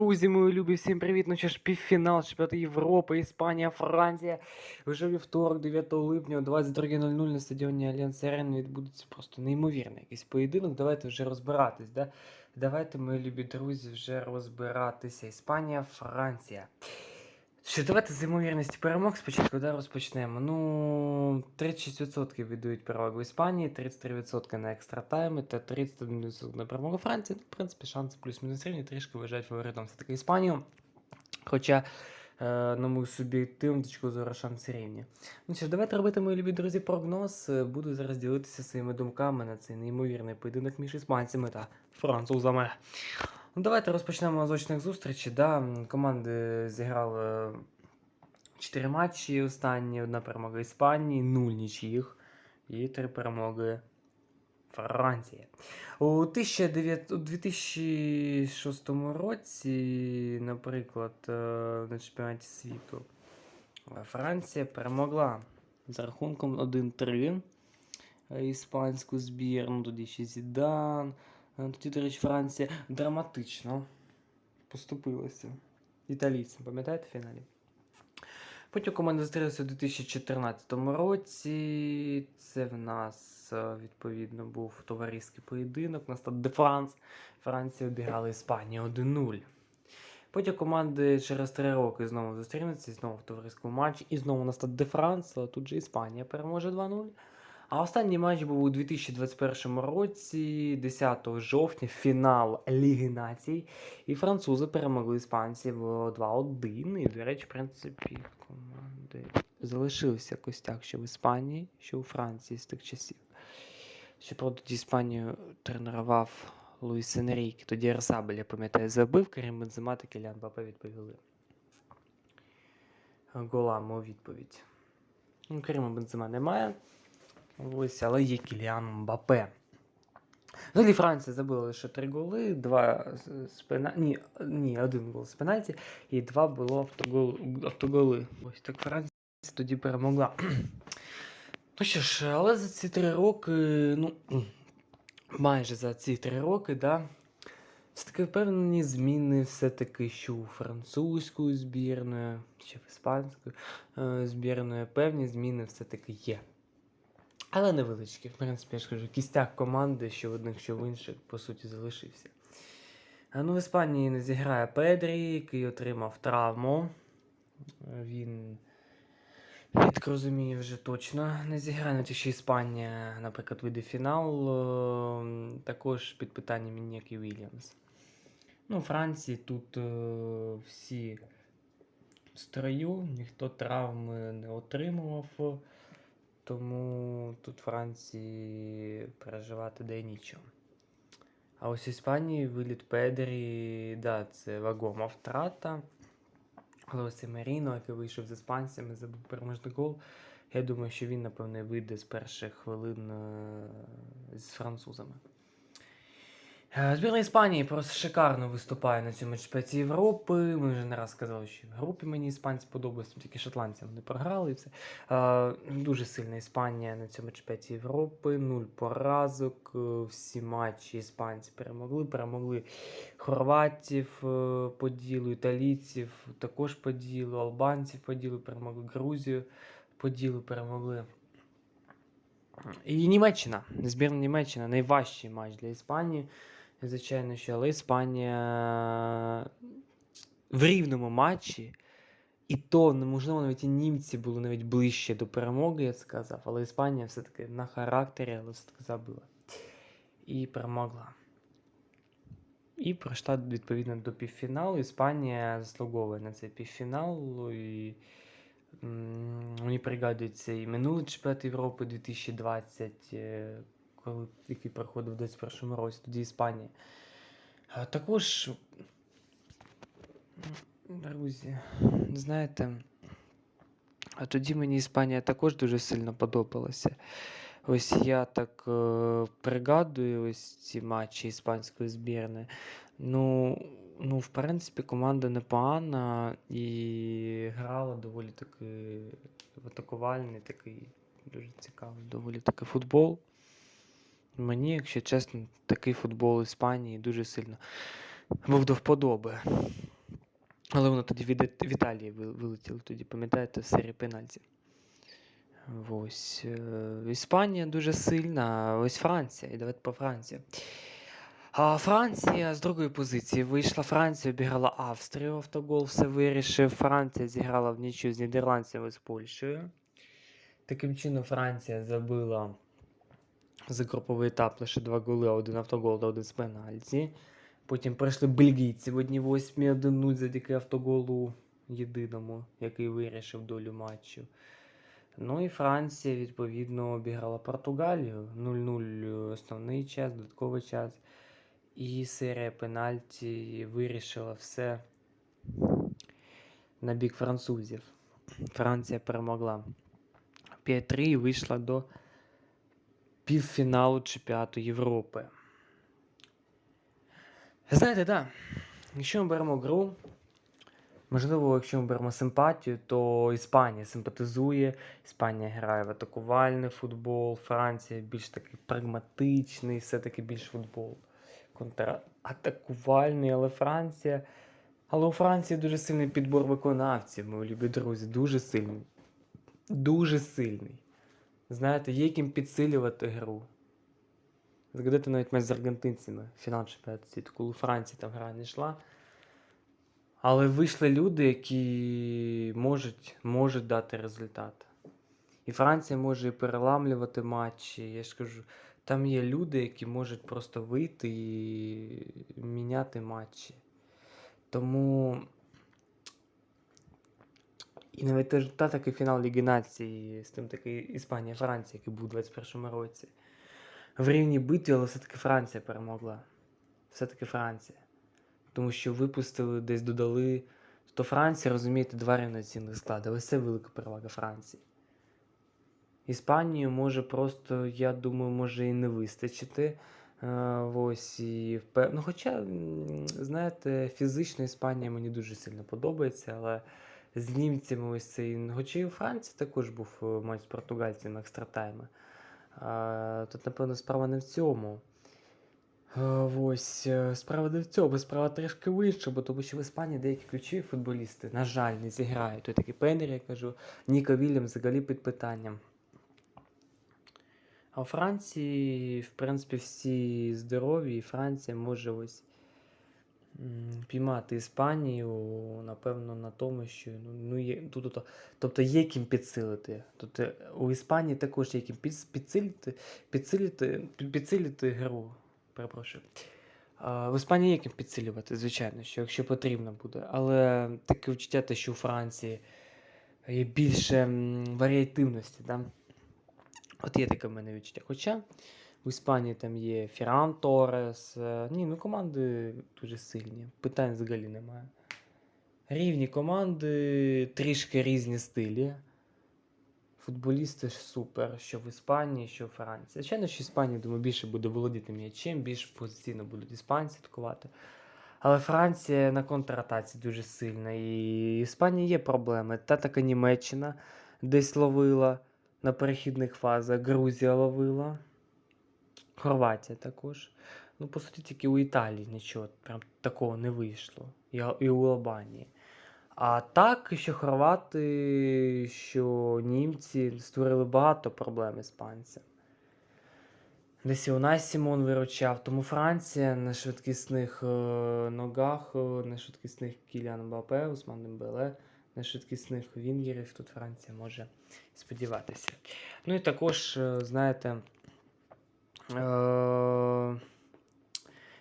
Друзі, мої любі, всім привіт! Ну що ж, півфінал чемпіонату Європи, Іспанія, Франція. Вже вівторок, 9 липня, о 22.00 на стадіоні Альянс Арен відбудеться просто неймовірний якийсь поєдинок. Давайте вже розбиратись. Да? Давайте, мої любі друзі, вже розбиратися. Іспанія, Франція. Що, давайте з ймовірності перемог спочатку да, розпочнемо. Ну, 36% віддають перевагу Іспанії, 33% на екстра тайми та 31% на перемогу Франції. Ну, в принципі, шанси плюс-мінус рівні, трішки вважають фаворитом все-таки Іспанію. Хоча, е, на мою суб'єктивну точку зору, шанси рівні. Ну що ж, давайте робити, мої любі друзі, прогноз. Е, Буду зараз ділитися своїми думками на цей неймовірний поєдинок між іспанцями та французами. Ну, давайте розпочнемо з очних зустрічей. Да? Команди зіграли 4 матчі останні, одна перемога Іспанії, 0 нічиїх і 3 перемоги Франції. У 2006 році, наприклад, е, на чемпіонаті світу е, Франція перемогла за рахунком 1-3 е, іспанську збірну, тоді ще Зідан. Тоді, до речі, Франція драматично поступилася італійцям, пам'ятаєте в фіналі? Потім команда зустрілася у 2014 році. Це в нас е, відповідно був товариський поєдинок на Стад де Франс. Франція обіграла Іспанію 1-0. Потім команди через 3 роки знову зустрінуться, і знову в товариському матчі, і знову на Стад де Франс. а Тут же Іспанія переможе 2-0. А останній матч був у 2021 році, 10 жовтня, фінал Ліги Націй. І французи перемогли іспанців 2-1. І, до речі, в принципі, команди залишився костяк що в Іспанії, що у Франції з тих часів. Щоправда, тоді Іспанію тренував Луїс Енрійке. Тоді Арсабель, я пам'ятаю, забив, Карім Бензема та Кілян Бапе відповіли. Голами у відповідь. Ну, Каріма Бензема немає. Ось, але є Кіліан Мбапе. Взагалі Франція забила лише три голи, два з- пена... ні, ні, один гол з пенальті, і два було автогол... автоголи. Ось так Франція тоді перемогла. ну що ж, але за ці три роки, ну, майже за ці три роки, да, все-таки впевнені зміни все-таки, що у французької збірної, чи в іспанської е, збірної певні зміни все-таки є. Але невеличкі. В принципі, я ж кажу, кістяк команди, що в одних, що в інших, по суті, залишився. А, Ну, в Іспанії не зіграє Педрі, який отримав травму. Е, Він, я так розумію, вже точно не зіграє. Навіть якщо Іспанія, наприклад, вийде фінал, е, також під питанням Ініакі Вільямс. Ну, Франції тут е, всі в строю, ніхто травми не отримував. Тому тут Франції переживати де нічого. А ось Іспанії виліт Педрі, да, це вагома втрата. Але ось Маріно, який вийшов з іспанцями, забув переможний гол. Я думаю, що він, напевне, вийде з перших хвилин е, з французами. Е, Збірна Іспанії просто шикарно виступає на цьому чемпіонаті Європи. Ми вже не раз сказали, що в групі мені іспанці подобаються, тільки шотландцям не програли і все. Е, Дуже сильна Іспанія на цьому чемпіонаті Європи. Нуль поразок. е, Всі матчі іспанці перемогли. Перемогли хорватів по ділу, італійців також по ділу, албанців по ділу, перемогли Грузію по ділу, перемогли. І Німеччина. Збірна Німеччина найважчий матч для Іспанії. Звичайно, що, але Іспанія в рівному матчі. І то, ну, можливо, навіть і німці були навіть ближче до перемоги, я сказав, але Іспанія все-таки на характері, але все-таки забила. І перемогла. І пройшла відповідно до півфіналу. Іспанія заслуговує на цей півфінал. І мені пригадується і минулий чемпіонат Європи 2020, е, коли, який проходив у 2021 році, тоді Іспанія. А також, друзі, знаєте, а тоді мені Іспанія також дуже сильно подобалася. Ось я так е, пригадую ось ці матчі іспанської збірної. Ну, ну, в принципі, команда непогана і грала доволі таки атакувальний, такий дуже цікавий, доволі таки футбол. Мені, якщо чесно, такий футбол Іспанії дуже сильно був до вподоби. Але воно тоді від, Іт- в Італії вилетіло тоді, пам'ятаєте, в серії пенальтів. Ось. е, Іспанія дуже сильна, ось Франція. І давайте про Францію. А Франція з другої позиції вийшла. Франція обіграла Австрію. Автогол все вирішив. Франція зіграла в нічю з Нідерландцями з Польщею. Таким чином, Франція забила за груповий етап лише два голи, один автогол та один з пенальті. Потім пройшли бельгійці в одній восьмі 1-0 завдяки автоголу єдиному, який вирішив долю матчу. Ну і Франція, відповідно, обіграла Португалію 0-0 основний час, додатковий час. І серія пенальті вирішила все на бік французів. Франція перемогла 5-3 і вийшла до півфіналу чемпіонату Європи. Знаєте, так, якщо ми беремо гру, можливо, якщо ми беремо симпатію, то Іспанія симпатизує, Іспанія грає в атакувальний футбол, Франція більш такий прагматичний, все-таки більш футбол. Контратакувальний, але Франція. Але у Франції дуже сильний підбор виконавців, мої любі друзі, дуже сильний. Дуже сильний. Знаєте, є ким підсилювати гру. Згадайте навіть матч з аргентинцями, фінал чемпіонату світу, коли у Франції там гра не йшла. Але вийшли люди, які можуть, можуть дати результат. І Франція може і переламлювати матчі. Я ж кажу, там є люди, які можуть просто вийти і міняти матчі. Тому. І навіть теж та такий фінал Ліги Нації з тим такий Іспанія-Франція, який був у 21-му році. В рівній битві, але все-таки Франція перемогла. Все-таки Франція. Тому що випустили, десь додали. То Франція, розумієте, два рівноцінних склади. Ось це велика перевага Франції. Іспанію може просто, я думаю, може і не вистачити. Е, ось і впев... Ну, хоча, знаєте, фізично Іспанія мені дуже сильно подобається, але з німцями ось цей. Хоча і у Франції також був е, матч з португальцями екстратайми. Тут, напевно, справа не в цьому. Ось е, справа не в цьому, справа трішки в іншому, тому що в Іспанії деякі ключові футболісти, на жаль, не зіграють. Той такий Пенер, я кажу, Ніка Вільям взагалі під питанням. А у Франції, в принципі, всі здорові, і Франція може ось піймати Іспанію, напевно, на тому, що ну, ну є, тут, тут, тобто є ким підсилити. Тобто у Іспанії також є ким підс- підсилити, підсилити, підсилити гру. Перепрошую. В Іспанії є ким підсилювати, звичайно, що якщо потрібно буде. Але таке відчуття, те, що у Франції є більше варіативності. Да? От є таке в мене відчуття. Хоча в Іспанії там є Ферран Торес. е, Ні, ну команди дуже сильні. Питань взагалі немає. Рівні команди, трішки різні стилі. Футболісти ж супер, що в Іспанії, що в Франції. Звичайно, що Іспанія, думаю, більше буде володіти м'ячем, більш позиційно будуть іспанці атакувати. Але Франція на контратаці дуже сильна. І Іспанії є проблеми. Та така Німеччина десь ловила на перехідних фазах, Грузія ловила. Хорватія також. Ну, по суті, тільки у Італії нічого прям такого не вийшло. І, у Албанії. А так, що хорвати, що німці створили багато проблем іспанцям. Десь у нас Сімон виручав, тому Франція на швидкісних е, ногах, е, на швидкісних Кіліан Мбапе, Усман Дембеле, на швидкісних вінгерів тут Франція може сподіватися. Ну і також, е, знаєте,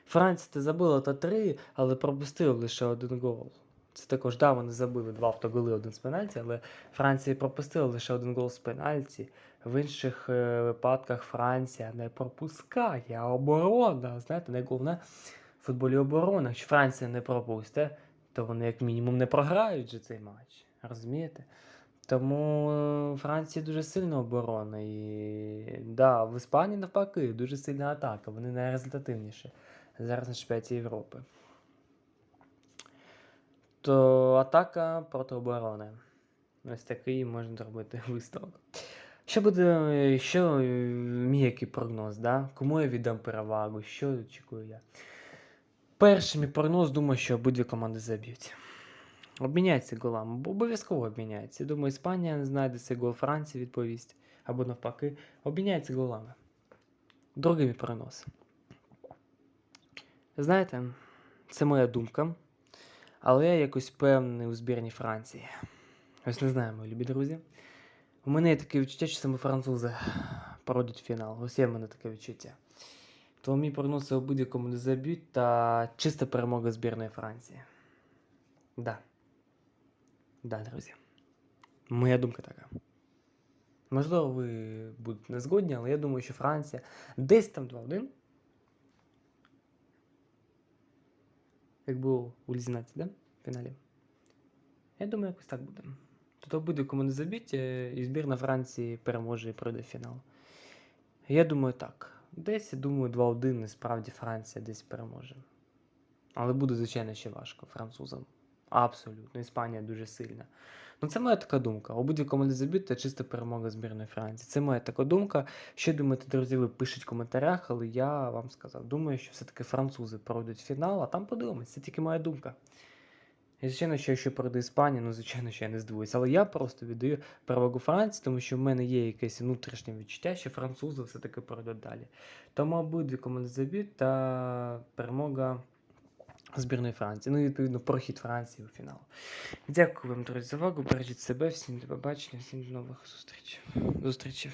Франція забила та три, але пропустила лише один гол. Це також, да, вони забили два автоголи, один з пенальті, але Франція пропустила лише один гол з пенальті. В інших е, випадках Франція не пропускає, а оборона. Знаєте, найголовне в футболі оборона. Якщо Франція не пропусте, то вони як мінімум не програють же цей матч. Розумієте? Тому е, Франція дуже сильна оборона. І да, в Іспанії навпаки дуже сильна атака. Вони найрезультативніші зараз на чемпіонаті Європи. То атака проти оборони. Ось такий можна зробити висновок. Що буде, що е, мій який прогноз, да? Кому я віддам перевагу, що очікую я? Перший мій прогноз, думаю, що обидві команди заб'ють. Обміняються голами, бо обов'язково обміняються. Я думаю, Іспанія знайде цей гол Франції відповість. Або навпаки, обміняються голами. Другий мій прогноз. Знаєте, це моя думка, але я якось певний у збірній Франції. Ось не знаю, мої любі друзі. У мене є таке відчуття, що саме французи пройдуть фінал. Ось є в мене таке відчуття. Тому мій обидві команди заб'ють та чиста перемога збірної Франції. Да. Да, друзі. Моя думка така. Можливо, ви будете не згодні, але я думаю, що Франція десь там 2-1. Як було у Лізінаці, да? В фіналі. Я думаю, якось так буде. Тобто обидві команди заб'ють, е, і збірна Франції переможе і пройде фінал. Я думаю, так. Десь, я думаю, 2-1 і справді Франція десь переможе. Але буде, звичайно, ще важко французам. Абсолютно. Іспанія дуже сильна. Ну, це моя така думка. Обидві команди заб'ють, та чиста перемога збірної Франції. Це моя така думка. Що думаєте, друзі, ви пишіть в коментарях, але я вам сказав, думаю, що все-таки французи пройдуть фінал, а там подивимось. Це тільки моя думка. І, звичайно, що якщо пройде Іспанія, ну, звичайно, що я не здивуюся. Але я просто віддаю перевагу Франції, тому що в мене є якесь внутрішнє відчуття, що французи все-таки пройдуть далі. Тому обидві команди заб'ють та перемога збірної Франції. Ну і відповідно прохід Франції у фінал. Дякую вам, друзі, за увагу. Бережіть себе, всім до побачення, всім до нових зустрічей. Зустрічей.